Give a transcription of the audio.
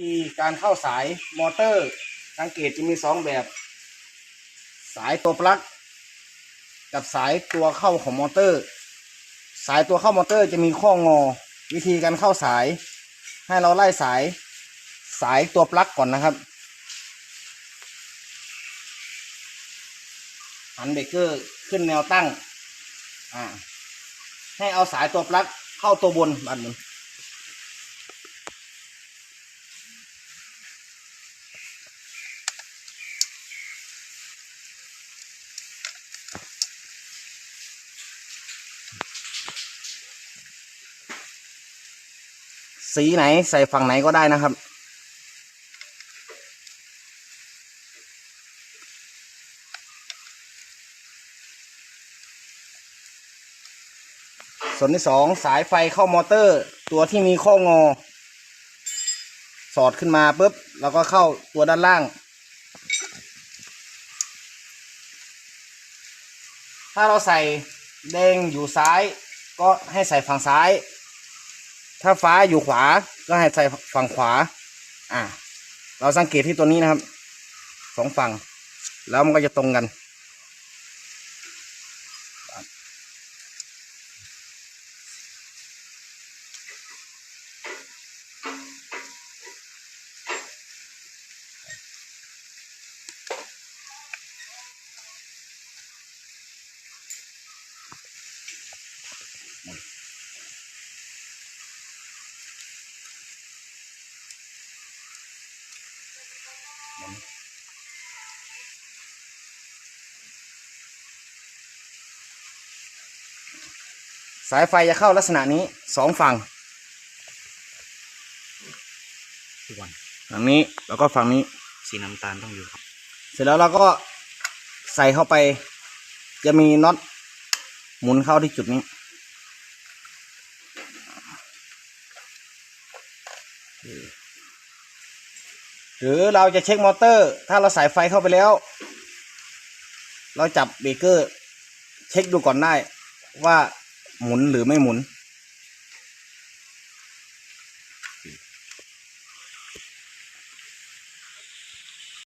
ที่การเข้าสายมอเตอร์สังเกตจะมีสองแบบ สายตัวปลั๊กกับสายตัวเข้าของมอเตอร์ สายตัวเข้ามอเตอร์จะมีข้องอ วิธีการเข้าสาย ให้เราไล่สายสายตัวปลั๊กก่อนนะครับหันเบรกเกอร์ขึ้นแนวตั้ง อ่า ให้เอาสายตัวปลั๊กเข้าตัวบนบัดนึ สีไหนใส่ฝั่งไหนก็ได้นะครับ ส่วนที่สองสายไฟเข้ามอเตอร์ ตัวที่มีข้องอ สอดขึ้นมาปุ๊บแล้วก็เข้าตัวด้านล่าง ถ้าเราใส่แดงอยู่ซ้าย ก็ให้ใส่ฝั่งซ้าย ถ้าฟ้าอยู่ขวาก็ให้ใส่ฝั่งขวา อ่า เราสังเกตที่ตัวนี้นะครับสองฝั่ง แล้วมันก็จะตรงกัน สายไฟจะเข้าลักษณะนี้สองฝั่งทุกวันฝั่งนี้แล้วก็ฝั่งนี้สีน้ำตาลต้องอยู่ครับ เสร็จแล้วเราก็ใส่เข้าไป จะมีน็อตหมุนเข้าที่จุดนี้ หรือเราจะเช็คมอเตอร์ ถ้าเราสายไฟเข้าไปแล้ว เราจับเบรกเกอร์ เช็คดูก่อนได้ว่าหมุนหรือไม่หมุน